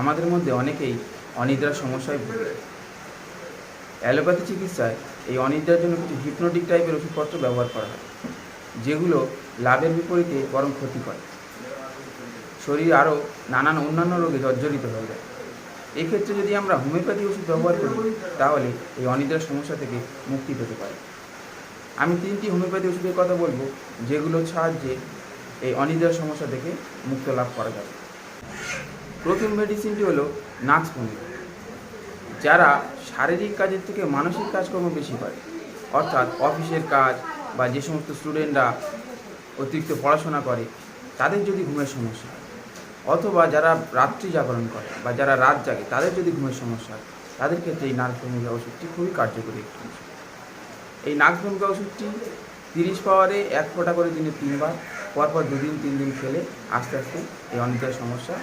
আমাদের মধ্যে অনেকেই অনিদ্রার সমস্যায় ভুগে অ্যালোপ্যাথি চিকিৎসায় এই অনিদ্রার জন্য কিছু হিপনোটিক টাইপের ওষুধপত্র ব্যবহার করা হয়, যেগুলো লাভের বিপরীতে বরং ক্ষতি করে। শরীর আরও নানান অন্যান্য রোগে জর্জরিত হয়ে যায়। এক্ষেত্রে যদি আমরা হোমিওপ্যাথি ওষুধ ব্যবহার করি, তাহলে এই অনিদ্রার সমস্যা থেকে মুক্তি পেতে পারি। আমি তিনটি হোমিওপ্যাথি ওষুধের কথা বলব, যেগুলোর সাহায্যে এই অনিদ্রার সমস্যা থেকে মুক্ত লাভ করা যাবে প্রথম মেডিসিনটি হলো নাক্সভঙ্গি যারা শারীরিক কাজের থেকে মানসিক কাজকর্ম বেশি করে, অর্থাৎ অফিসের কাজ বা যে সমস্ত স্টুডেন্টরা অতিরিক্ত পড়াশোনা করে, তাদের যদি ঘুমের সমস্যা হয়, অথবা যারা রাত্রি জাগরণ করে বা যারা রাত জাগে, তাদের যদি ঘুমের সমস্যা হয়, তাদের ক্ষেত্রে এই নার্ভভঙ্গা ওষুধটি খুবই কার্যকরী একটি এই নাকভঙ্গা ওষুধটি তিরিশ পাওয়ারে এক ফোঁটা করে দিনে তিনবার, পরপর দুদিন তিন দিন খেলে আস্তে আস্তে এই অনিদ্রার সমস্যা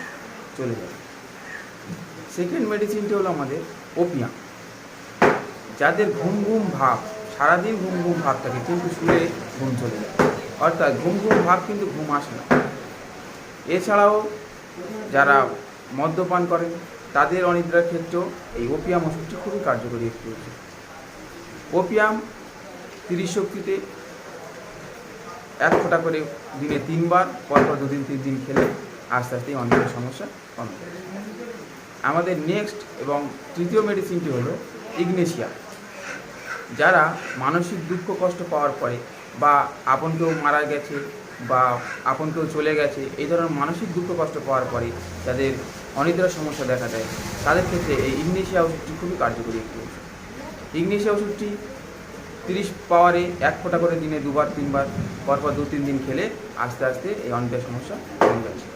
চলে যাবে। সেকেন্ড মেডিসিনটি হলো আমাদের ওপিয়াম যাদের ঘুম ঘুম ভাব, সারাদিন ঘুম ঘুম ভাব থাকে, কিন্তু শুয়ে ঘুম চলে যায়। অর্থাৎ ঘুম ঘুম ভাব কিন্তু ঘুম আসে না। এছাড়াও যারা মদ্যপান করেন তাদের অনিদ্রার ক্ষেত্রেও এই ওপিয়াম ওষুধটি খুবই কার্যকরী একটি ওষুধ। ওপিয়াম তিরিশ শক্তিতে এক ফোঁটা করে দিনে তিনবার, পরপর দুদিন তিন দিন খেলে আস্তে আস্তে এই অনিদ্রার সমস্যা কমে আমাদের নেক্সট এবং তৃতীয় মেডিসিনটি হলো ইগনেশিয়া যারা মানসিক দুঃখ কষ্ট পাওয়ার পরে বা আপন কেউ মারা গেছে বা আপন কেউ চলে গেছে, এই ধরনের মানসিক দুঃখ কষ্ট পাওয়ার পরে যাদের অনিদ্রার সমস্যা দেখা দেয়, তাদের ক্ষেত্রে এই ইগনেশিয়া ওষুধটি খুবই কার্যকরী একটি ওষুধ। ইগনেশিয়া ওষুধটি তিরিশ পাওয়ারে এক ফোঁটা করে দিনে দুবার, তিনবার, পরপর দু তিন দিন খেলে আস্তে আস্তে এই অনিদ্রার সমস্যা কমে যাচ্ছে।